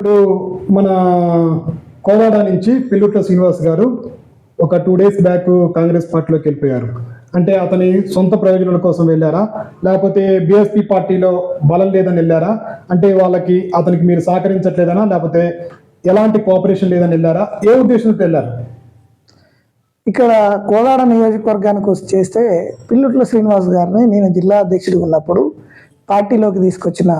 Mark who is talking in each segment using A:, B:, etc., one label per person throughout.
A: ఇప్పుడు మన కోలాడ నుంచి పిల్లుట్ల శ్రీనివాస్ గారు ఒక టూ డేస్ బ్యాక్ కాంగ్రెస్ పార్టీలోకి వెళ్ళిపోయారు. అంటే అతని సొంత ప్రయోజనాల కోసం వెళ్ళారా? లేకపోతే బీఎస్పీ పార్టీలో బలం లేదని వెళ్ళారా? అంటే వాళ్ళకి అతనికి మీరు సహకరించట్లేదనా? లేకపోతే ఎలాంటి కోఆపరేషన్ లేదని వెళ్ళారా? ఏ ఉద్దేశంతో వెళ్ళారు?
B: ఇక్కడ కోదాడ నియోజకవర్గానికి వచ్చి చేస్తే పిల్లుట్ల శ్రీనివాస్ గారిని నేను జిల్లా అధ్యక్షుడిగా ఉన్నప్పుడు పార్టీలోకి తీసుకొచ్చిన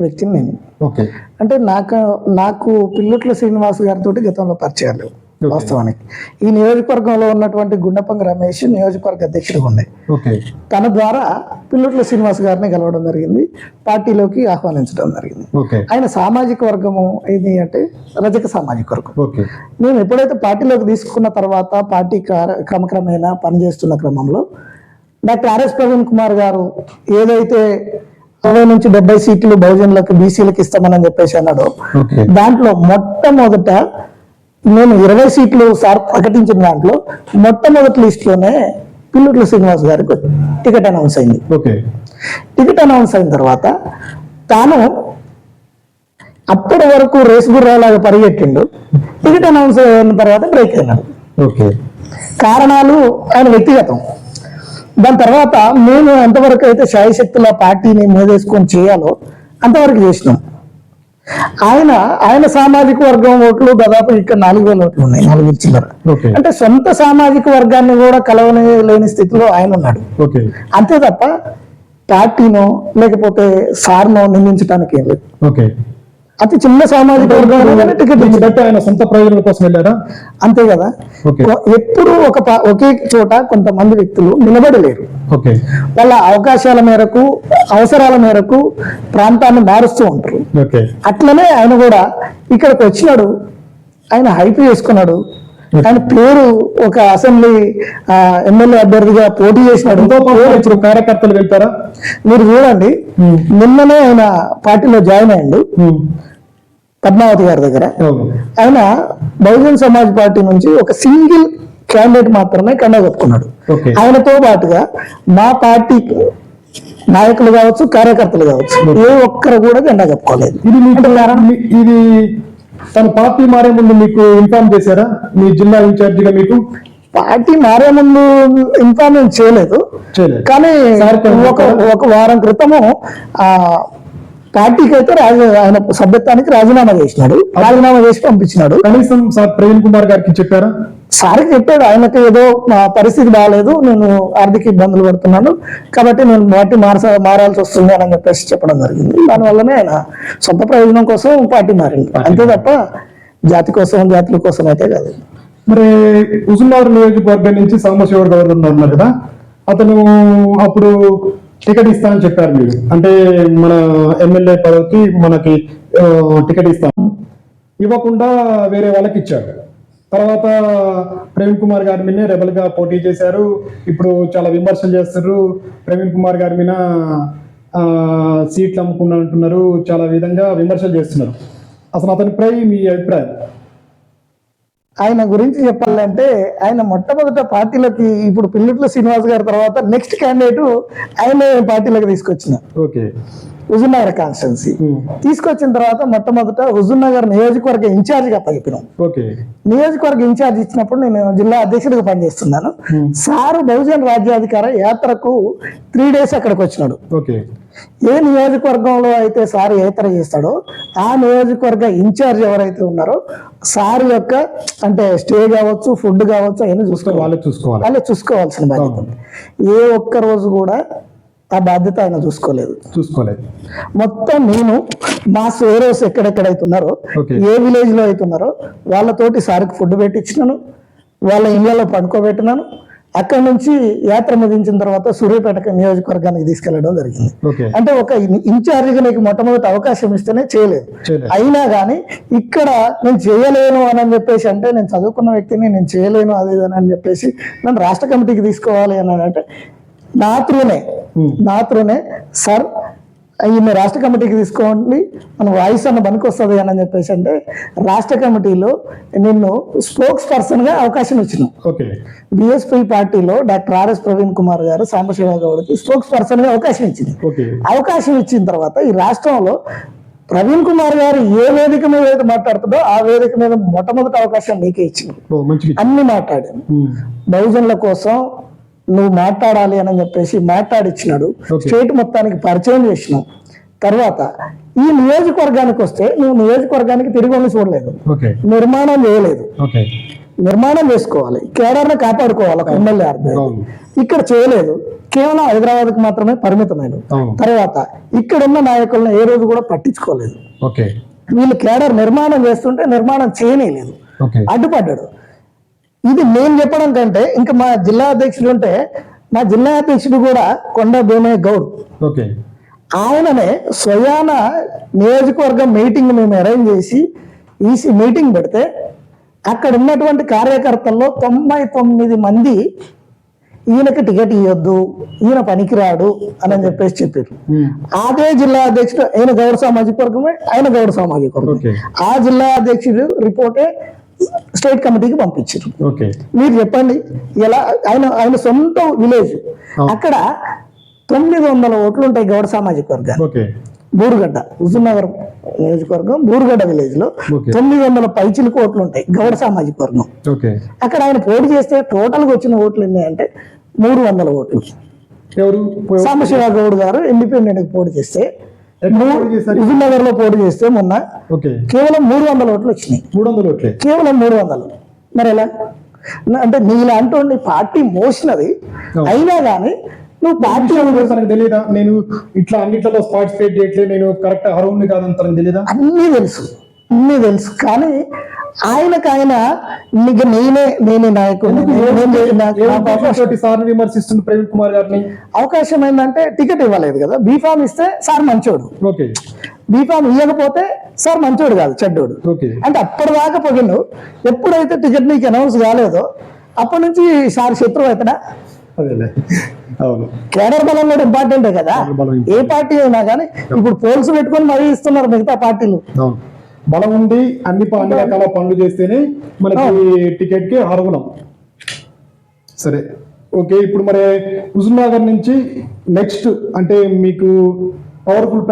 B: వ్యక్తిని నేను.
A: ఓకే.
B: అంటే నాకు నాకు పిల్లుట్ల శ్రీనివాస్ గారితో గతంలో పరిచయాలు వాస్తవానికి. ఈ నియోజకవర్గంలో ఉన్నటువంటి గుండపంగ రమేష్ నియోజకవర్గ అధ్యక్షుడిగా ఉండే.
A: ఓకే.
B: తన ద్వారా పిల్లుట్ల శ్రీనివాస్ గారిని కలవడం జరిగింది పార్టీలోకి ఆహ్వానించడం జరిగింది. ఆయన సామాజిక వర్గము ఏది అంటే రజక సామాజిక వర్గం.
A: ఓకే.
B: మేము ఎప్పుడైతే పార్టీలోకి తీసుకున్న తర్వాత పార్టీ కార- క్రమక్రమేణా పనిచేస్తున్న క్రమంలో డాక్టర్ ఆర్ఎస్ ప్రవీణ్ కుమార్ గారు ఏదైతే అరవై నుంచి డెబ్బై సీట్లు బహుజనులకు బీసీలకు ఇస్తామని చెప్పేసి అన్నాడో. దాంట్లో మొట్టమొదట నేను ఇరవై సీట్లు సార్ ప్రకటించిన దాంట్లో మొట్టమొదటి లిస్టులోనే పిల్లుట్ల శ్రీనివాస్ గారికి టికెట్ అనౌన్స్ అయింది.
A: ఓకే.
B: టికెట్ అనౌన్స్ అయిన తర్వాత తాను అప్పటి వరకు రేసు గుర్రాలాగా పరిగెట్టిండు. టికెట్ అనౌన్స్ అయిన తర్వాత బ్రేక్ అయినాడు.
A: ఓకే.
B: కారణాలు ఆయన వ్యక్తిగతం. దాని తర్వాత మేము ఎంతవరకు అయితే శాయశక్తుల పార్టీని మీదేసుకొని చేయాలో అంతవరకు చేసినాం. ఆయన ఆయన సామాజిక వర్గం ఓట్లు దాదాపు ఇక్కడ నాలుగు వేల ఓట్లు ఉన్నాయి నాలుగు వేల చిల్లర.
A: ఓకే.
B: అంటే సొంత సామాజిక వర్గాన్ని కూడా కలవలేని స్థితిలో ఆయన ఉన్నాడు.
A: ఓకే.
B: అంతే తప్ప పార్టీనో లేకపోతే సార్నో నిందించడానికి ఏం లేదు.
A: ఓకే.
B: అతి చిన్న సామాజిక వర్గం టికెట్
A: బట్టి ఆయన సొంత ప్రయోజనాల కోసం వెళ్ళారా?
B: అంతే కదా. ఎప్పుడు ఒక ఒకే చోట కొంతమంది వ్యక్తులు నిలబడలేరు.
A: ఓకే.
B: వాళ్ళ అవకాశాల మేరకు అవసరాల మేరకు ప్రాంతాన్ని మారుస్తూ ఉంటారు. అట్లనే ఆయన కూడా ఇక్కడికి వచ్చినాడు. ఆయన హైప్ చేసుకున్నాడు. ఆయన పేరు ఒక అసెంబ్లీ ఎమ్మెల్యే అభ్యర్థిగా పోటీ చేసినాడు.
A: ఇప్పుడు కార్యకర్తలు వెళ్తారా?
B: మీరు చూడండి. నిన్ననే ఆయన పార్టీలో జాయిన్ అయ్యిండు. పద్మావతి గారి దగ్గర. ఆయన బహుజన్ సమాజ్ పార్టీ నుంచి ఒక సింగిల్ క్యాండిడేట్ మాత్రమే కండ కప్పుకున్నాడు. ఆయనతో పాటుగా మా పార్టీ నాయకులు కావచ్చు కార్యకర్తలు కావచ్చు ఏ ఒక్కరు కూడా జెండా కప్పుకోలేదు.
A: ఇది మీకు ఇది తన పార్టీ మారే ముందు మీకు ఇన్ఫార్మ్ చేశారా? మీ జిల్లా ఇన్ఛార్జిగా మీకు?
B: పార్టీ మారే ముందు ఇన్ఫార్మ్ చేయలేదు. కానీ ఒక ఒక వారం క్రితము ఆ పార్టీకి అయితే రాజ ఆయన సభ్యత్వానికి రాజీనామా చేసినాడు. రాజీనామా చేసి పంపించినాడు.
A: కనీసం ప్రవీణ్ కుమార్ గారికి చెప్పారా?
B: సార్కి చెప్పాడు. ఆయనకి ఏదో నా పరిస్థితి బాగాలేదు నేను ఆర్థిక ఇబ్బందులు పడుతున్నాను. కాబట్టి నేను పార్టీ మారస మారాల్సి వస్తుంది అని చెప్పేసి చెప్పడం జరిగింది. దానివల్లనే ఆయన సొంత ప్రయోజనం కోసం పార్టీ మారింది. అంతే తప్ప జాతి కోసం జాతుల కోసం అయితే కాదు.
A: మరి హుజున్నగర్ నియోజకవర్గం నుంచి సాంబశివర్ గవర్నర్ ఉన్నారు కదా అతను అప్పుడు టికెట్ ఇస్తా అని చెప్పారు మీరు. అంటే మన ఎమ్మెల్యే పదవికి మనకి టికెట్ ఇస్తాం. ఇవ్వకుండా వేరే వాళ్ళకి ఇచ్చారు. తర్వాత ప్రవీణ్ కుమార్ గారి మీద రెబల్గా పోటీ చేశారు. ఇప్పుడు చాలా విమర్శలు చేస్తున్నారు. ప్రవీణ్ కుమార్ గారి మీద సీట్లు అమ్ముకున్నా అంటున్నారు. చాలా విధంగా విమర్శలు చేస్తున్నారు. అసలు అతనిపై మీ అభిప్రాయం?
B: ఆయన గురించి చెప్పాలంటే ఆయన మొట్టమొదట పార్టీలోకి ఇప్పుడు పిల్లిట్ల శ్రీనివాస్ గారి తర్వాత నెక్స్ట్ క్యాండిడేట్ ఆయన పార్టీలోకి తీసుకొచ్చిన.
A: ఓకే.
B: హుజూర్నగర్ కాన్స్టిట్యున్సీ. తీసుకొచ్చిన తర్వాత మొట్టమొదట హుజూర్నగర్ నియోజకవర్గ ఇన్ఛార్జిగా
A: ఓకే.
B: నియోజకవర్గ ఇన్ఛార్జ్ ఇచ్చినప్పుడు నేను జిల్లా అధ్యక్షుడిగా పనిచేస్తున్నాను. సారు బహుజన్ రాజ్యాధికార యాత్రకు త్రీ డేస్ అక్కడికి వచ్చినాడు.
A: ఓకే.
B: ఏ నియోజకవర్గంలో అయితే సార్ యాత్ర చేస్తాడో ఆ నియోజకవర్గ ఇన్ఛార్జ్ ఎవరైతే ఉన్నారో సార్ యొక్క అంటే స్టే కావచ్చు ఫుడ్ కావచ్చు అవన్నీ చూసుకోవాలి.
A: వాళ్ళే చూసుకోవాలి.
B: వాళ్ళే చూసుకోవాల్సిన బాధ్యత ఏ ఒక్క రోజు కూడా ఆ బాధ్యత ఆయన చూసుకోలేదు.
A: చూసుకోలేదు.
B: మొత్తం నేను మా సేరోస్ ఎక్కడెక్కడైతే ఉన్నారో. ఏ విలేజ్లో అయితే ఉన్నారో వాళ్ళతోటి సార్కి ఫుడ్ పెట్టించినాను వాళ్ళ ఇళ్ళలో పండుకోబెట్టినాను అక్కడ నుంచి యాత్ర ముగించిన తర్వాత సూర్యాపేట నియోజకవర్గానికి తీసుకెళ్ళడం జరిగింది అంటే ఒక ఇన్ఛార్జిగా నీకు మొట్టమొదటి అవకాశం ఇస్తేనే చేయలేదు. అయినా కానీ ఇక్కడ నేను చేయలేను అని అని చెప్పేసి అంటే నేను చదువుకున్న వ్యక్తిని నేను చేయలేను అది అని చెప్పేసి నన్ను రాష్ట్ర కమిటీకి తీసుకోవాలి అని అంటే నా త్రూనే. నా త్రూనే సార్ ఈమె రాష్ట్ర కమిటీకి తీసుకోండి మన వాయిస్ అన్న పనికి వస్తుంది అని చెప్పేసి అంటే రాష్ట్ర కమిటీలో నిన్ను స్పోక్స్ పర్సన్గా అవకాశం ఇచ్చినాం.
A: ఓకే.
B: బిఎస్పీ పార్టీలో డాక్టర్ ఆర్ఎస్ ప్రవీణ్ కుమార్ గారు సాంబశివ గౌడ్కి స్పోక్స్ పర్సన్గా అవకాశం ఇచ్చింది అవకాశం ఇచ్చిన తర్వాత ఈ రాష్ట్రంలో ప్రవీణ్ కుమార్ గారు ఏ వేదిక మీద అయితే మాట్లాడుతుందో ఆ వేదిక మీద మొట్టమొదటి అవకాశం నీకే ఇచ్చింది అన్ని మాట్లాడాను. బహుజనుల కోసం నువ్వు మాట్లాడాలి అని చెప్పేసి మాట్లాడిచ్చినాడు. స్టేట్ మొత్తానికి పరిచయం చేసినావు తర్వాత ఈ నియోజకవర్గానికి వస్తే నువ్వు నియోజకవర్గానికి తిరిగి చూడలేదు. నిర్మాణం చేయలేదు. నిర్మాణం చేసుకోవాలి. కేడర్ను కాపాడుకోవాలి ఒక ఎమ్మెల్యే
A: అవును.
B: ఇక్కడ చేయలేదు. కేవలం హైదరాబాద్కి మాత్రమే పరిమితమైన తర్వాత ఇక్కడ ఉన్న నాయకులను ఏ రోజు కూడా పట్టించుకోలేదు. వీళ్ళు కేడర్ నిర్మాణం చేస్తుంటే నిర్మాణం చేయలేదు
A: ఓకే
B: అడ్డుపడ్డాడు. ఇది నేను చెప్పడం కంటే ఇంకా మా జిల్లా అధ్యక్షుడు ఉంటే మా జిల్లా అధ్యక్షుడు కూడా కొండ భీమయ్య గౌడ్.
A: ఓకే.
B: ఆయననే స్వయాన నియోజకవర్గం మీటింగ్ మేము అరేంజ్ చేసి ఈసీ మీటింగ్ పెడితే అక్కడ ఉన్నటువంటి కార్యకర్తల్లో తొంభై తొమ్మిది మంది ఈయనకి టికెట్ ఇవ్వద్దు ఈయన పనికిరాడు అని చెప్పేసి చెప్పారు.
A: ఉమ్.
B: అదే జిల్లా అధ్యక్షుడు ఆయన గౌడ సామాజిక వర్గమే ఆయన గౌడ సామాజిక వర్గం ఆ జిల్లా అధ్యక్షుడు రిపోర్టే స్టేట్ కమిటీకి పంపించారు. మీరు చెప్పండి ఎలా ఆయన ఆయన సొంత విలేజ్. అక్కడ తొమ్మిది వందల ఓట్లు ఉంటాయి గౌడ సామాజిక వర్గాలు బూరుగడ్డ హుజూర్నగర్ నియోజకవర్గం బూరుగడ్డ
A: విలేజ్లో.
B: తొమ్మిది వందల పైచిలకు ఓట్లు ఉంటాయి గౌడ సామాజిక వర్గం. అక్కడ ఆయన పోటీ చేస్తే టోటల్గా వచ్చిన ఓట్లు ఎన్ని అంటే మూడు వందల ఓట్లు.
A: ఎవరు?
B: సాంబశివ గౌడ్ గారు ఇండిపెండెంట్ పోటీ చేస్తే
A: హుజూర్నగర్లో పోటీ
B: చేస్తే మొన్న
A: ఓకే.
B: కేవలం మూడు వందల ఓట్లు వచ్చినాయి.
A: మూడు వందలు ఓట్లే.
B: కేవలం మూడు వందలు. మరి ఎలా? అంటే నీలాంటి పార్టీ మోసినది. అయినా కానీ నువ్వు పార్టీ
A: తనకు తెలియదా నేను ఇట్లా అన్నిట్లలో పార్టిసిపేట్ చేయట్లేదు నేను కరెక్ట్ అర్హుని కాదని తనకు తెలియదా
B: అన్నీ తెలుసు. అన్నీ తెలుసు. కానీ ఆయనకు ఆయన నీకు నేనే నేనే నాయకుడు.
A: విమర్శిస్తుంది ప్రవీణ్ కుమార్ గారిని?
B: అవకాశం ఏంటంటే టికెట్ ఇవ్వలేదు కదా. బీఫామ్ ఇస్తే సార్ మంచోడు.
A: ఓకే.
B: బీఫామ్ ఇవ్వకపోతే సార్ మంచోడు కాదు చెడ్డోడు.
A: ఓకే.
B: అంటే అప్పటిదాకా పొగిను ఎప్పుడైతే టికెట్ నీకు అనౌన్స్ కాలేదో అప్పటి నుంచి సార్ శత్రువు అవుతాడా
A: అవును.
B: కేడర్ బలం కూడా ఇంపార్టెంటే కదా. ఏ పార్టీ అయినా కానీ ఇప్పుడు పోల్స్ పెట్టుకొని మరీ ఇస్తున్నారు మిగతా పార్టీలు.
A: అవును. బలం ఉండి అన్ని అన్ని రకాల పనులు చేస్తేనే మనకి టికెట్కి అర్హులం. సరే. ఓకే ఇప్పుడు మరి హుజూర్నగర్ నుంచి నెక్స్ట్ అంటే మీకు పవర్ఫుల్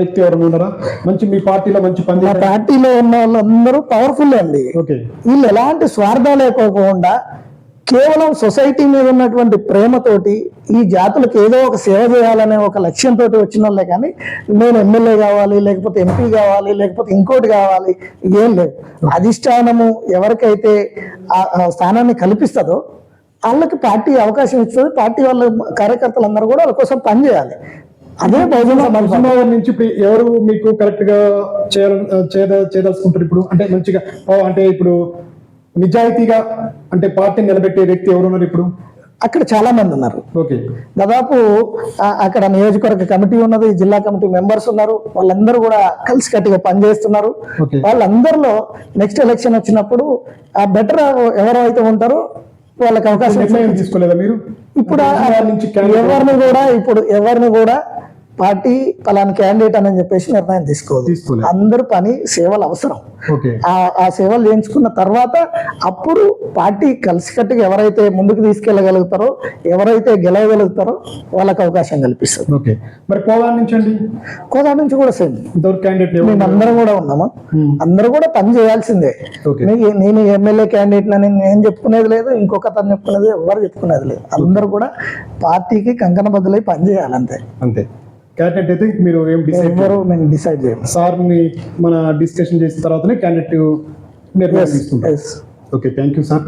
A: వ్యక్తి ఎవరు ఉన్నారా? మంచి మీ పార్టీలో మంచి పని
B: పార్టీలో ఉన్న వాళ్ళందరూ పవర్ఫుల్ అండి.
A: ఓకే.
B: వీళ్ళు ఎలాంటి స్వార్థం లేకోకుండా కేవలం సొసైటీ మీద ఉన్నటువంటి ప్రేమతోటి ఈ జాతులకు ఏదో ఒక సేవ చేయాలనే ఒక లక్ష్యంతో వచ్చిన వాళ్ళే కానీ నేను ఎమ్మెల్యే కావాలి లేకపోతే ఎంపీ కావాలి లేకపోతే ఇంకోటి కావాలి ఏం లేదు. అధిష్టానము ఎవరికైతే ఆ స్థానాన్ని కల్పిస్తుందో వాళ్ళకి పార్టీ అవకాశం ఇస్తుంది. పార్టీ వాళ్ళ కార్యకర్తలందరూ కూడా వాళ్ళ కోసం పనిచేయాలి అదే బహుజన.
A: హుజూర్నగర్ నుంచి ఇప్పుడు ఎవరు మీకు కరెక్ట్గా చేయాల చేద చేయదలుచుకుంటారు ఇప్పుడు? అంటే మంచిగా ఓ, అంటే ఇప్పుడు నిజాయితీగా అంటే పార్టీ నిలబెట్టే వ్యక్తి ఎవరు ఉన్నారు ఇప్పుడు?
B: అక్కడ చాలా మంది ఉన్నారు.
A: ఓకే.
B: దాదాపు అక్కడ నియోజకవర్గ కమిటీ ఉన్నది జిల్లా కమిటీ మెంబర్స్ ఉన్నారు వాళ్ళందరూ కూడా కలిసి కట్టిగా పనిచేస్తున్నారు వాళ్ళందరిలో నెక్స్ట్ ఎలక్షన్ వచ్చినప్పుడు ఆ బెటర్ ఎవరు అయితే ఉంటారో వాళ్ళకి అవకాశం
A: తీసుకోలేదా మీరు?
B: ఇప్పుడు ఎవరిని కూడా ఇప్పుడు ఎవరిని కూడా పార్టీ పలానా క్యాండిడేట్ అని చెప్పేసి నిర్ణయం తీసుకోదు. అందరు పని సేవలు అవసరం.
A: ఓకే.
B: ఆ సేవలు చేయించుకున్న తర్వాత అప్పుడు పార్టీ కలిసికట్టుగా ఎవరైతే ముందుకు తీసుకెళ్ళగలుగుతారో ఎవరైతే గెలవగలుగుతారో వాళ్ళకి అవకాశం కల్పిస్తుంది.
A: ఓకే. మరి కోవా నుంచి అండి?
B: కోదా నుంచి కూడా సేమ్.
A: ఇంతవరకు క్యాండిడేట్ ఎవరు?
B: మేము అందరం కూడా ఉన్నాము. అందరూ కూడా పని చేయాల్సిందే. నేను ఎమ్మెల్యే క్యాండిడేట్ అని నేను చెప్పుకునేది లేదు ఇంకొక అతను చెప్పుకునేది ఎవరు చెప్పుకునేది లేదు. అందరూ కూడా పార్టీకి కంకణ బదులై పని చేయాలంతే.
A: అంతే. క్యాండిడేట్ అయితే మీరు ఏం డిసైడ్
B: ఎవరు నేను డిసైడ్ చేయను.
A: సార్ని మన డిస్కషన్ చేసిన తర్వాతనే క్యాండిడేట్ నిర్ణయం తీసుకుంటాం. Okay thank you sir